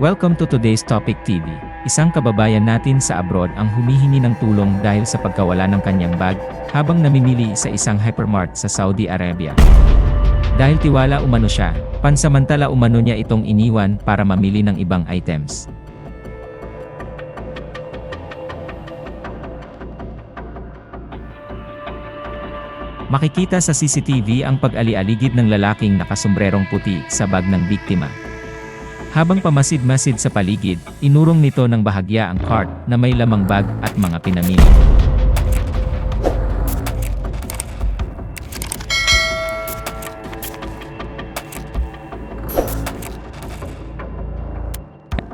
Welcome to today's Topic TV. Isang kababayan natin sa abroad ang humihingi ng tulong dahil sa pagkawala ng kanyang bag habang namimili sa isang hypermart sa Saudi Arabia. Dahil tiwala umano siya, pansamantala umano niya itong iniwan para mamili ng ibang items. Makikita sa CCTV ang pag-ali-aligid ng lalaking nakasombrerong puti sa bag ng biktima. Habang pamasid-masid sa paligid, inurong nito ng bahagya ang cart na may lamang bag at mga pinamili.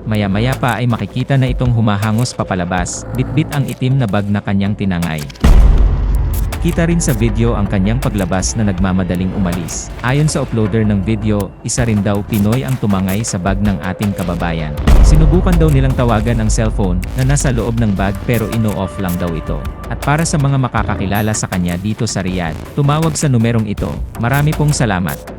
Maya-maya pa ay makikita na itong humahangos papalabas, bitbit ang itim na bag na kanyang tinangay. Kita rin sa video ang kanyang paglabas na nagmamadaling umalis. Ayon sa uploader ng video, isa rin daw Pinoy ang tumangay sa bag ng ating kababayan. Sinubukan daw nilang tawagan ang cellphone na nasa loob ng bag pero ino-off lang daw ito. At para sa mga makakakilala sa kanya dito sa Riyadh, tumawag sa numerong ito. Marami pong salamat.